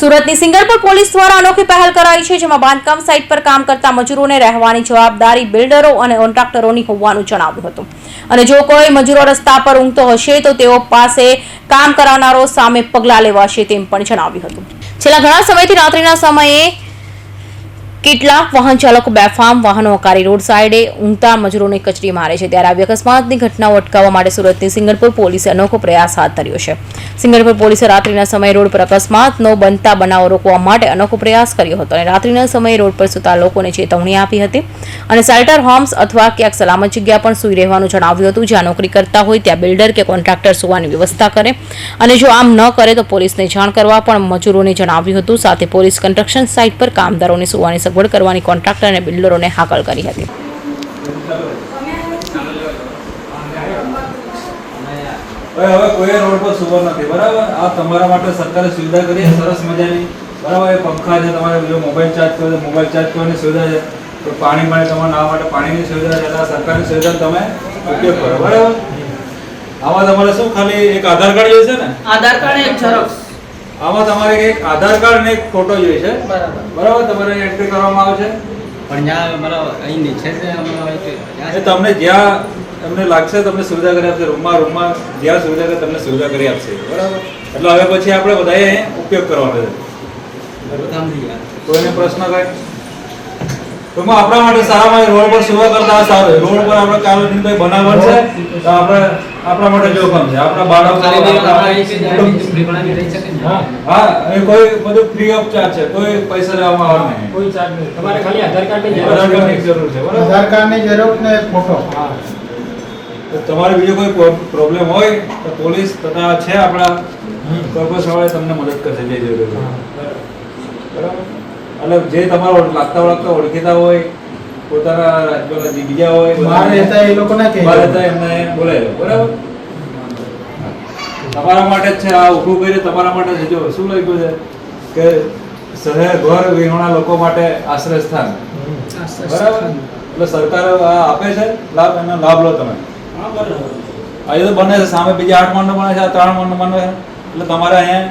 સુરતની સિંગરપુર પોલીસ દ્વારા અનોખી પહેલ કરાઈ છે, જેમાં બાંધકામ સાઇટ પર કામ કરતા મજૂરોને રહેવાની જવાબદારી બિલ્ડરો અને કોન્ટ્રાક્ટરોની હોવાનું જણાવ્યું હતું. અને જો કોઈ મજૂરો રસ્તા પર ઊંઘતો હશે, તો તેઓ પાસે કામ કરાવનારો સામે પગલાં લેવાશે તેમ પણ જણાવ્યું હતું. છેલ્લા ઘણા સમયથી રાત્રિના સમયે કેટલાક વાહન ચાલકો બેફામ વાહનો હકારી રોડ સાઇડે ઊંઘતા મજૂરોને કચરી મારે છે. ત્યારે આવી અકસ્માતની ઘટનાઓ અટકાવવા માટે સુરતની સિંગલપુર પોલીસે અનોખો પ્રયાસ હાથ ધર્યો છે. સિંગલપુર પોલીસે રાત્રિના સમયે રોડ પર અકસ્માતનો બનતા બનાવો રોકવા માટે અનોખો પ્રયાસ કર્યો હતો અને રાત્રિના સમયે રોડ પર સૂતા લોકોને ચેતવણી આપી હતી અને શેલ્ટર હોમ્સ અથવા ક્યાંક સલામત જગ્યા પણ સૂઈ રહેવાનું જણાવ્યું હતું. જ્યાં નોકરી કરતા હોય ત્યાં બિલ્ડર કે કોન્ટ્રાક્ટર સુવાની વ્યવસ્થા કરે અને જો આમ ન કરે તો પોલીસને જાણ કરવા પણ મજૂરોને જણાવ્યું હતું. સાથે પોલીસ કન્સ્ટ્રક્શન સાઇટ પર કામદારોને સુવાની સગવડ કરવાની કોન્ટ્રાક્ટર અને બિલ્ડરોને હાકલ કરી હતી. હવે કોઈ રોડ પર સુવર નથી. બરાબર? આ તમારા માટે સરકારે સુવિધા કરી સરસ મજાની. બરાબર? એ પંખા છે તમારે જો મોબાઈલ ચાર્જ કરો મોબાઈલ ચાર્જ કરવાની સુવિધા છે. તો પાણી માટે તમારે નાવા માટે પાણીની સુવિધા છે. એટલે સરકારની સુવિધા તમે ઉપયોગ કરો. બરાબર? આમાં તમારે શું ખાલી એક આધાર કાર્ડ જોઈશે ને? આધાર કાર્ડ એક ઝેરોક્સ આમાં તમારે એક આધાર કાર્ડ ને એક ફોટો જોઈશે. બરાબર. બરાબર? તમારે એન્ટ્રી કરવામાં આવશે. પણ જ્યાં મતલબ અહીં નીચે છે તમને જ્યાં તમને લાગશે તમને સુવિધા કરી આપશે. રૂમમાં રૂમમાં જ્યાં સુવિધા કરે તમને સુવિધા કરી આપશે. બરાબર? એટલે હવે પછી આપણે બધાએ ઉપયોગ કરવાનો છે. કોઈને પ્રશ્ન કઈ ટૂંકમાં આપણા માટે સારામાં રોડ પર સેવા કરતા સારું. રોડ પર આપણે કામ દિન કોઈ બનાવટ છે. તો આપણે આપણા માટે જોખમ છે. આપણા બાળકો હા. હા એ કોઈ બધું ફ્રી ઓફ ચાર્જ છે. કોઈ પૈસા લેવામાં આવે નહીં. કોઈ ચાર્જ નહીં. તમારે ખાલી આધાર કાર્ડની આધાર જરૂર કાર્ડની જરૂર છે બરાબર? આધાર ઝેરોક્ષ ને એક ફોટો હા. તો તમારે બીજો કોઈ પ્રોબ્લેમ હોય તો પોલીસ તથા છે આપણા કોર્પોરેશન વાળા તમને મદદ કરશે. જે જરૂર હોય બરાબર. એટલે જે તમારો લાગતા ઓળખતા ઓળખીતા હોય પોતાના રાજ્યમાં જે બીજા હોય બહાર રહેતા એ લોકોને કે બહાર રહેતા એમને બોલાય બરાબર? તમારા માટે જ છે આ ઊભું કરી તમારા માટે છે. જો શું લખ્યું છે કે શહેર ઘર વિહોણા લોકો માટે આશ્રય સ્થાન બરાબર એટલે સરકાર આ આપે છે લાભ એનો લાભ લો તમે. આ તો બને છે સામે બીજા આઠ માળનું બને છે આ ત્રણ માળનું બને છે. એટલે તમારે અહીંયા